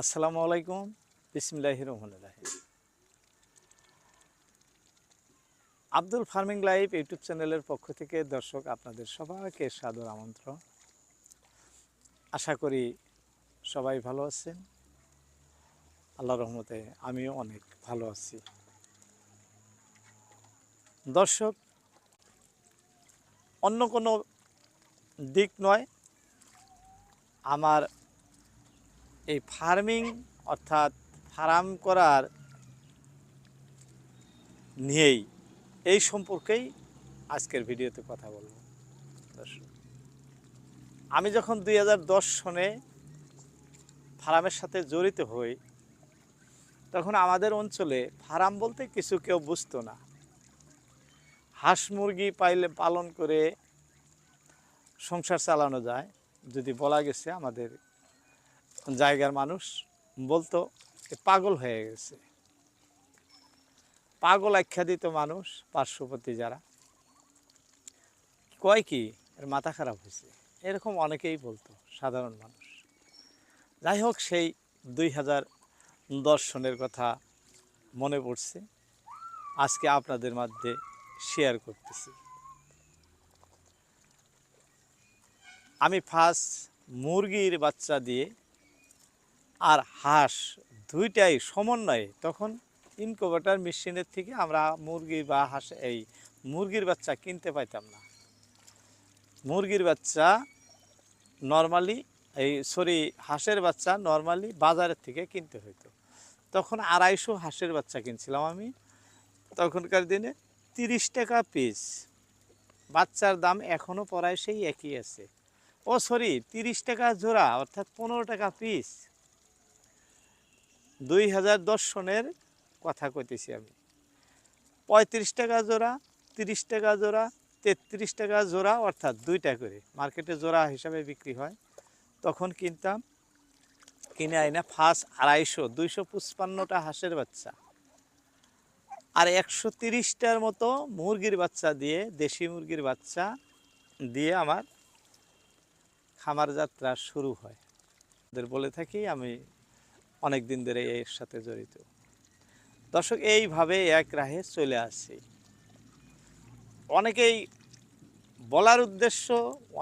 আসসালামু আলাইকুম। বিসমিল্লাহ রহমান রাহিম। আব্দুল ফার্মিং লাইভ ইউটিউব চ্যানেলের পক্ষ থেকে দর্শক আপনাদের সবাইকে সাদর আমন্ত্রণ। আশা করি সবাই ভালো আছেন। আল্লাহ রহমতে আমিও অনেক ভালো আছি। দর্শক, অন্য কোনো দিক নয়, আমার এই ফার্মিং অর্থাৎ ফার্ম করার নিয়েই এই সম্পর্কেই আজকের ভিডিওতে কথা বলব। আমি যখন দুই হাজার দশ সনে ফার্মের সাথে জড়িত হই, তখন আমাদের অঞ্চলে ফার্ম বলতে কিছু কেউ বুঝতো না। হাঁস মুরগি পাইলে পালন করে সংসার চালানো যায়, যদি বলা গেছে আমাদের জায়গার মানুষ বলতো পাগল হয়ে গেছে। পাগল আখ্যাদিত মানুষ, পার্শ্ববর্তী যারা। কয় কি? এর মাথা খারাপ হয়েছে। এরকম অনেকেই বলতো, সাধারণ মানুষ। যাই হোক, সেই দুই হাজার দশ সনের কথা মনে পড়ছে। আজকে আপনাদের মধ্যে শেয়ার করতেছি। আমি ফার্স্ট মুরগির বাচ্চা দিয়ে আর হাঁস দুইটাই সমন্বয়ে তখন ইনকুবেটার মেশিনের থেকে আমরা মুরগি বা হাঁস এই মুরগির বাচ্চা কিনতে পাইতাম না। মুরগির বাচ্চা নর্মালি এই সরি হাঁসের বাচ্চা নর্মালি বাজারের থেকে কিনতে হইতো। তখন আড়াইশো হাঁসের বাচ্চা কিনছিলাম আমি। তখনকার দিনে তিরিশ টাকা পিস বাচ্চার দাম এখনও পড়ায় সেই একই আছে। ও সরি তিরিশ টাকা জোড়া অর্থাৎ পনেরো টাকা পিস দুই হাজার দশ সনের কথা কইতেছি আমি। পঁয়ত্রিশ টাকা জোড়া, তিরিশ টাকা জোড়া, তেত্রিশ টাকা জোড়া, অর্থাৎ দুইটা করে। মার্কেটে জোড়া হিসাবে বিক্রি হয়। তখন কিনতাম, কিনে আইনা ফার্স্ট আড়াইশো, দুইশো পঁচপান্নটা হাঁসের বাচ্চা। আর একশো তিরিশটার মতো মুরগির বাচ্চা দিয়ে, দেশি মুরগির বাচ্চা দিয়ে আমার খামার যাত্রা শুরু হয়। ওদের বলে থাকি, আমি অনেক দিন ধরে এর সাথে জড়িত। দর্শক, এইভাবে এক রাহে চলে আসছি অনেকেই বলার উদ্দেশ্য,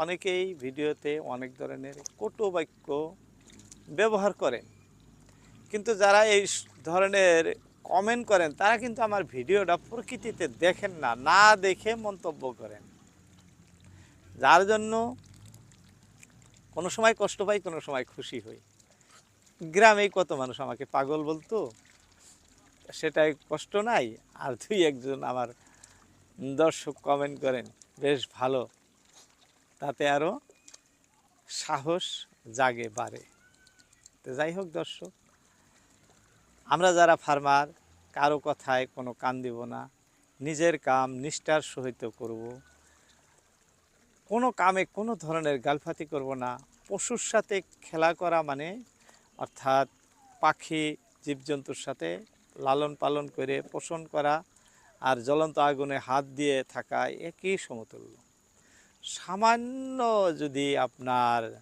অনেকেই ভিডিওতে অনেক ধরনের কটু বাক্য ব্যবহার করেন। কিন্তু যারা এই ধরনের কমেন্ট করেন, তারা কিন্তু আমার ভিডিওটা প্রকৃতিতে দেখেন না না দেখে মন্তব্য করেন। যার জন্য কোনো সময় কষ্ট পাই, কোনো সময় খুশি হই। গ্রামেই কত মানুষ আমাকে পাগল বলতো? সেটাই কষ্ট নাই। আর দুই একজন আমার দর্শক কমেন্ট করেন, বেশ ভালো। তাতে আরও সাহস জাগে, বাড়ে। তো যাই হোক দর্শক, আমরা যারা ফার্মার কারও কথায় কোনো কান দিব না। নিজের কাম নিষ্ঠার সহিত করব। কোনো কামে কোনো ধরনের গালফাতি করব না। পশুর সাথে খেলা করা মানে অর্থাৎ পাখি জীবজন্তুর সাথে লালন পালন করে পোষণ করা আর জ্বলন্ত আগুনে হাত দিয়ে থাকা একই সমতুল্য। সামান্য যদি আপনার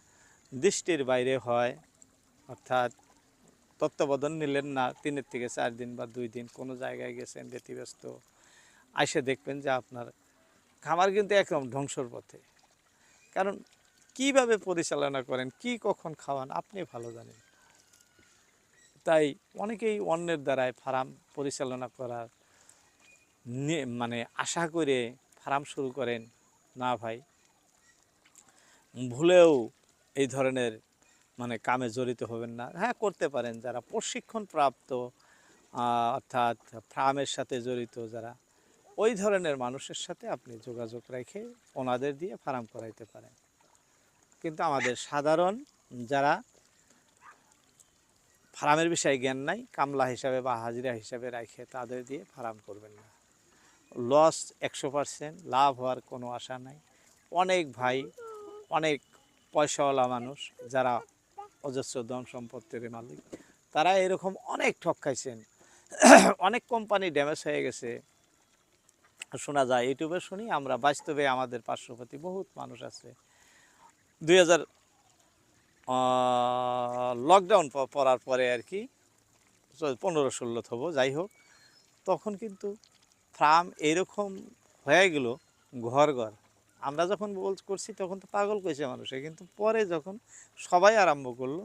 দৃষ্টির বাইরে হয়, অর্থাৎ তত্ত্বাবধান নিলেন না, তিনের থেকে চার দিন বা দুই দিন কোনো জায়গায় গেছেন ব্যতিব্যস্ত, আইসে দেখবেন যে আপনার খামার কিন্তু একদম ধ্বংসর পথে। কারণ কীভাবে পরিচালনা করেন, কি কখন খাওয়ান, আপনি ভালো জানেন। তাই অনেকেই অন্যের দ্বারায় ফার্ম পরিচালনা করার মানে আশা করে ফার্ম শুরু করেন। না ভাই। ভুলেও এই ধরনের মানে কামে জড়িত হবেন না। হ্যাঁ করতে পারেন। যারা প্রশিক্ষণ প্রাপ্ত অর্থাৎ ফার্মের সাথে জড়িত যারা, ওই ধরনের মানুষের সাথে আপনি যোগাযোগ রেখে ওনাদের দিয়ে ফার্ম করাইতে পারেন। কিন্তু আমাদের সাধারণ যারা ফার্মের বিষয়ে জ্ঞান নাই, কামলা হিসাবে বা হাজিরা হিসাবে রাখে তাদের দিয়ে ফার্ম করবেন না। লস একশো পার্সেন্ট লাভ হওয়ার কোনো আশা নাই। অনেক ভাই, অনেক পয়সাওয়ালা মানুষ যারা অজস্র ধন সম্পত্তির মালিক, তারা এরকম অনেক ঠকাইছেন অনেক কোম্পানি ড্যামেজ হয়ে গেছে। শোনা যায়, ইউটিউবে শুনি আমরা, বাস্তবে আমাদের পার্শ্ববর্তী বহুত মানুষ আছে। দুই হাজার লকডাউন পড়ার পরে আর কি পনেরো ষোলো হব যাই হোক। তখন কিন্তু ফার্ম এরকম হয়ে গেল ঘর ঘর। আমরা যখন বল করছি তখন তো পাগল কইছে মানুষে। কিন্তু পরে যখন সবাই আরম্ভ করল,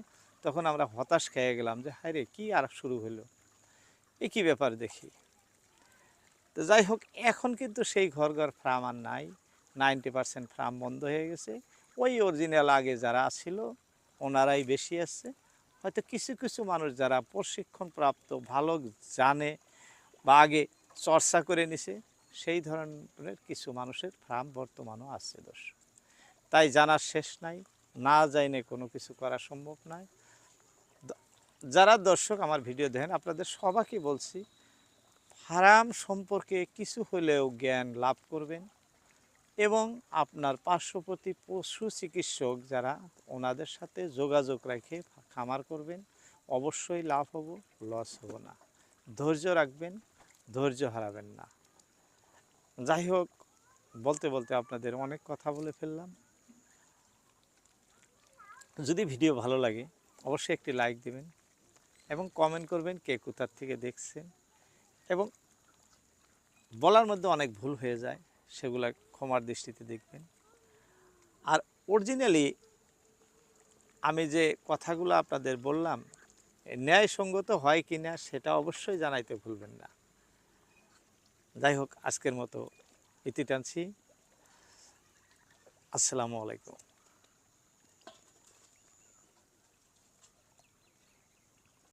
তখন আমরা হতাশ খেয়ে গেলাম যে হায় রে কী আর শুরু হলো এ কী ব্যাপার দেখি? তো যাই হোক, এখন কিন্তু সেই ঘর ঘর ফার্ম আর নাই। নাইনটি পার্সেন্ট ফার্ম বন্ধ হয়ে গেছে। ওই অরিজিনাল আগে যারা ছিল ওনারাই বেশি আসছে হয়তো কিছু কিছু মানুষ যারা প্রশিক্ষণ প্রাপ্ত ভালো জানে বা আগে চর্চা করে নিছে, সেই ধরনের কিছু মানুষের ফার্ম বর্তমানও আছে দর্শক। তাই জানার শেষ নাই, না যাইনে কোনো কিছু করা সম্ভব নয়। যারা দর্শক আমার ভিডিও দেখেন, আপনাদের সবাইকে বলছি ফার্ম সম্পর্কে কিছু হলেও জ্ঞান লাভ করবেন। এবং আপনার পার্শ্ববর্তী পশু চিকিৎসক যারা, ওনাদের সাথে যোগাযোগ রেখে খামার করবেন। অবশ্যই লাভ হব, লস হব না। ধৈর্য রাখবেন, ধৈর্য হারাবেন না। যাই হোক, বলতে বলতে আপনাদের অনেক কথা বলে ফেললাম। যদি ভিডিও ভালো লাগে, অবশ্যই একটি লাইক দিবেন এবং কমেন্ট করবেন কে কোথার থেকে দেখছেন। এবং বলার মধ্যে অনেক ভুল হয়ে যায়। সেগুলা ক্ষমার দৃষ্টিতে দেখবেন। আর অরিজিনালি আমি যে কথাগুলো আপনাদের বললাম ন্যায় ন্যায়সঙ্গত হয় কি না সেটা অবশ্যই জানাইতে ভুলবেন না। যাই হোক, আজকের মতো ইতি টানছি। আসসালামু আলাইকুম।